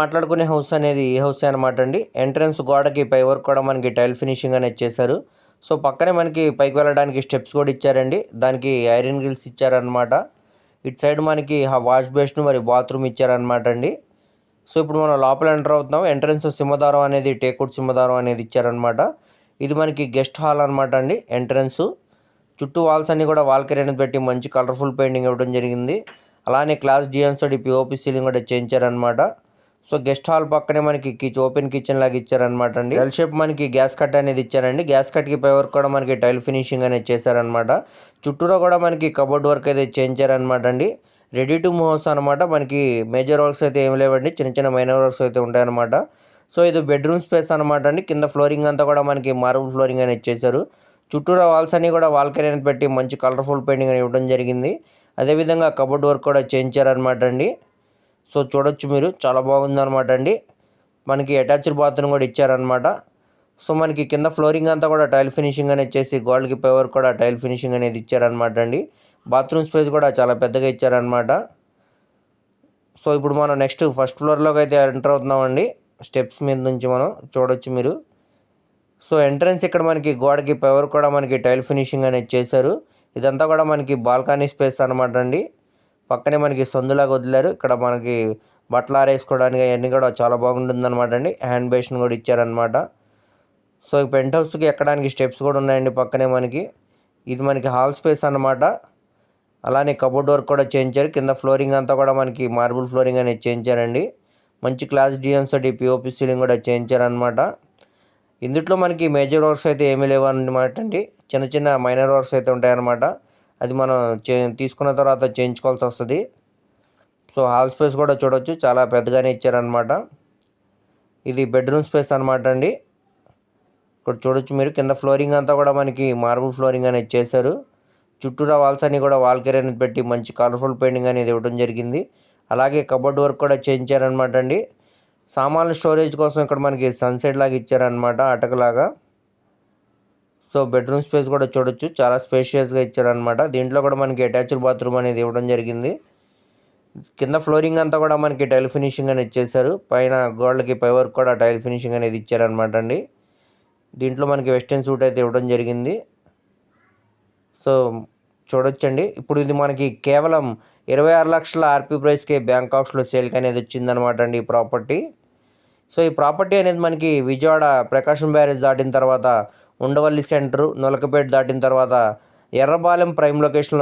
మాట్లాడుకునే హౌస్ అనేది ఈ హౌస్ అనమాట అండి. ఎంట్రన్స్ గోడకి పై వర్క్ కూడా మనకి టైల్ ఫినిషింగ్ అనేది చేశారు. సో పక్కనే మనకి పైకి వెళ్ళడానికి స్టెప్స్ కూడా ఇచ్చారండి. దానికి ఐరన్ గ్రిల్స్ ఇచ్చారనమాట ఇటు సైడ్ మనకి వాష్ బేసిన్ మరి బాత్రూమ్ ఇచ్చారనమాట అండి. సో ఇప్పుడు మనం లోపల ఎంటర్ అవుతున్నాం. ఎంట్రన్స్ సింహదారం అనేది టేకుడ్ సింహదారం అనేది ఇచ్చారనమాట ఇది మనకి గెస్ట్ హాల్ అనమాట అండి ఎంట్రన్స్. చుట్టూ వాల్స్ అన్నీ కూడా వాల్ అనేది పెట్టి మంచి కలర్ఫుల్ పెయింటింగ్ ఇవ్వడం జరిగింది. అలానే క్లాస్ డిజైన్స్ తోటి పిఓపి సీలింగ్ కూడా చేయించారనమాట సో గెస్ట్ హాల్ పక్కనే మనకి కిచ్ ఓపెన్ కిచెన్ లాగా ఇచ్చారనమాట అండి. ఎల్ షేప్ మనకి గ్యాస్ కట్ అనేది ఇచ్చారండి. గ్యాస్ కట్కి పై వర్క్ కూడా మనకి టైల్ ఫినిషింగ్ అనేది చేశారనమాట చుట్టూరా కూడా మనకి కబోర్డ్ వర్క్ అయితే చేయించారనమాట అండి. రెడీ టు మూవ్ హౌస్ అనమాట మనకి మేజర్ వర్క్స్ అయితే ఏం లేవండి. చిన్న చిన్న మైనర్ వర్క్స్ అయితే ఉంటాయన్నమాట. సో ఇది బెడ్రూమ్ స్పేస్ అనమాట అండి. కింద ఫ్లోరింగ్ అంతా కూడా మనకి మార్బుల్ ఫ్లోరింగ్ అనేది చేశారు. చుట్టూరా వాల్స్ అన్ని కూడా వాల్ అనేది పెట్టి మంచి కలర్ఫుల్ పెయింటింగ్ అని ఇవ్వడం జరిగింది. అదేవిధంగా కబోర్డ్ వర్క్ కూడా చేయించారనమాట అండి. సో చూడొచ్చు మీరు. చాలా బాగుందనమాట అండి. మనకి అటాచ్డ్ బాత్రూమ్ కూడా ఇచ్చారనమాట సో మనకి కింద ఫ్లోరింగ్ అంతా కూడా టైల్ ఫినిషింగ్ అనేది చేసి గోల్డ్కి పేవర్ కూడా టైల్ ఫినిషింగ్ అనేది ఇచ్చారనమాట అండి. బాత్రూమ్ స్పేస్ కూడా చాలా పెద్దగా ఇచ్చారనమాట సో ఇప్పుడు మనం నెక్స్ట్ ఫస్ట్ ఫ్లోర్లోకి అయితే ఎంటర్ అవుతున్నామండి. స్టెప్స్ మీద నుంచి మనం చూడొచ్చు మీరు. సో ఎంట్రన్స్ ఇక్కడ మనకి గోడకి పవర్ కూడా మనకి టైల్ ఫినిషింగ్ అనేది చేశారు. ఇదంతా కూడా మనకి బాల్కనీ స్పేస్ అనమాట అండి. పక్కనే మనకి సందులాగా వదిలారు. ఇక్కడ మనకి బట్టలు ఆరేసుకోవడానికి అవన్నీ కూడా చాలా బాగుంటుంది అనమాట అండి. హ్యాండ్ బేషన్ కూడా ఇచ్చారనమాట సో ఈ పెంట్ హౌస్కి ఎక్కడానికి స్టెప్స్ కూడా ఉన్నాయండి పక్కనే మనకి. ఇది మనకి హాల్ స్పేస్ అనమాట అలానే కబోర్డ్ వర్క్ కూడా చేయించారు. కింద ఫ్లోరింగ్ అంతా కూడా మనకి మార్బుల్ ఫ్లోరింగ్ అనేది చేయించారండి. మంచి క్లాస్ డిజైన్స్ తోటి పిఓపి సీలింగ్ కూడా చేయించారనమాట ఇందుట్లో మనకి మేజర్ వర్క్స్ అయితే ఏమీ లేవు అనమాట అండి. చిన్న చిన్న మైనర్ వర్క్స్ అయితే ఉంటాయన్నమాట. అది మనం చే తీసుకున్న తర్వాత చేయించుకోవాల్సి వస్తుంది. సో హాల్ స్పేస్ కూడా చూడొచ్చు. చాలా పెద్దగానే ఇచ్చారనమాట ఇది బెడ్రూమ్ స్పేస్ అనమాట అండి. ఇక్కడ చూడొచ్చు మీరు. కింద ఫ్లోరింగ్ అంతా కూడా మనకి మార్బుల్ ఫ్లోరింగ్ అనేది చేశారు. చుట్టూరా వాల్స్ అన్ని కూడా వాల్ అనేది పెట్టి మంచి కలర్ఫుల్ పెయింటింగ్ అనేది ఇవ్వడం జరిగింది. అలాగే కబోర్డ్ వర్క్ కూడా చేయించారనమాట అండి. సామాన్ల స్టోరేజ్ కోసం ఇక్కడ మనకి సన్సెట్ లాగా ఇచ్చారనమాట అటకలాగా. సో బెడ్రూమ్ స్పేస్ కూడా చూడొచ్చు. చాలా స్పేషియస్గా ఇచ్చారనమాట దీంట్లో కూడా మనకి అటాచ్డ్ బాత్రూమ్ అనేది ఇవ్వడం జరిగింది. కింద ఫ్లోరింగ్ అంతా కూడా మనకి టైల్ ఫినిషింగ్ అనేది ఇచ్చేసారు పైన గోడలకి పై వర్క్ కూడా టైల్ ఫినిషింగ్ అనేది ఇచ్చారనమాట అండి. దీంట్లో మనకి వెస్టర్న్ సూట్ అయితే ఇవ్వడం జరిగింది. సో చూడొచ్చండి. ఇప్పుడు ఇది మనకి కేవలం ఇరవై ఆరు లక్షల ఆర్పీ ప్రైస్కి బ్యాంకాక్స్లో సేల్కి అనేది వచ్చిందనమాట అండి ఈ ప్రాపర్టీ సో ఈ ప్రాపర్టీ అనేది మనకి విజయవాడ ప్రకాశం బ్యారేజ్ దాటిన తర్వాత ఉండవల్లి సెంటర్ నొలకపేట దాటిన తర్వాత ఎర్రబాలెం ప్రైమ్ లొకేషన్లో